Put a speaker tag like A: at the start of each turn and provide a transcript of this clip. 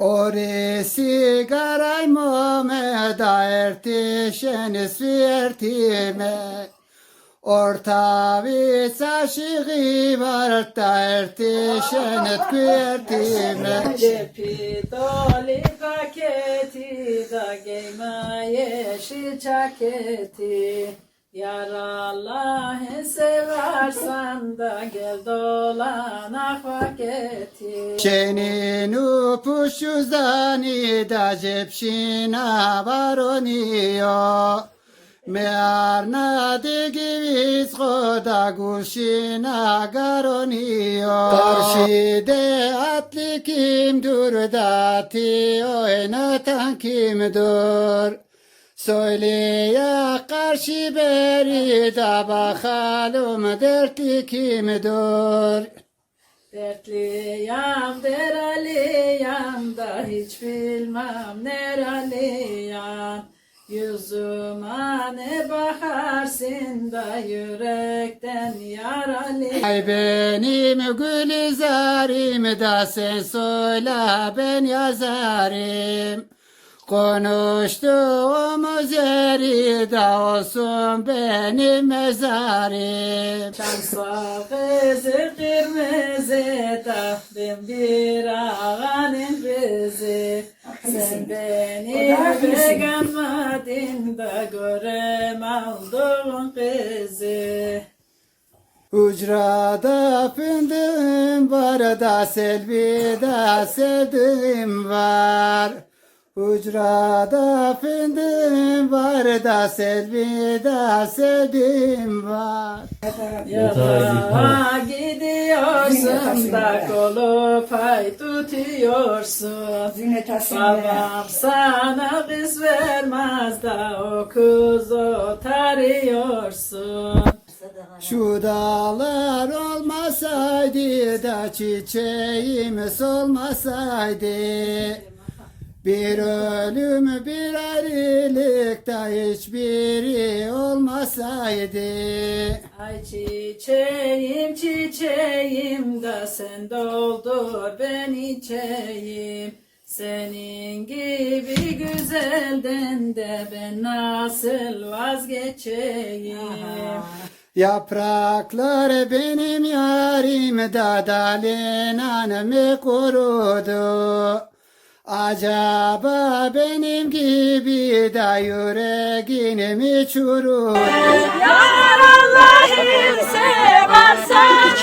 A: Ore sigaray mome da ertişen svertime Orta bir saşığı var da ertişen kvertime
B: Cepi doli paketi da giyme yeşil ceketi Yar Allah'ı seversen da gel dolanak vaketi
A: Senin upuşuzdan da cepşina varoniyo Mearna digiviz koda guşina garoniyo Karşıde atlı kimdur dati oynatan kimdur Söyleye karşı beri da bakalım dertli kimdur
B: Dertliyam deraliyam da hiç bilmem neraliyam Yüzüme ne bakarsın da yürekten yaralıyam
A: Ay benim gülizarım da sen söyle ben yazarım. Konuştuğumuz yeri de olsun benim mezarım.
B: Şansa kızı kırmızı da ben bir ağanın kızı Sen beni beğenmedin de görem aldığın kızı
A: Ucrada fındığım var da Selvi'de sevdiğim var. Ucrada fındığım var da Selvi'de sevdiğim var.
B: Yatağa gidiyorsun da kolu pay tutuyorsun. Babam sana kız vermez da o kızı tarıyorsun.
A: Şu dağlar olmasaydı da çiçeğim solmasaydı Bir ölüm bir ayrılık da hiçbiri olmasaydı.
B: Ay çiçeğim çiçeğim da sen doldur ben içeyim Senin gibi güzelden de ben nasıl vazgeçeyim?
A: Yapraklar benim yarim da dalinen mi kurudu? Acaba benim gibi da yüreğin mi çurudu?
B: Yar Allah'ım seversen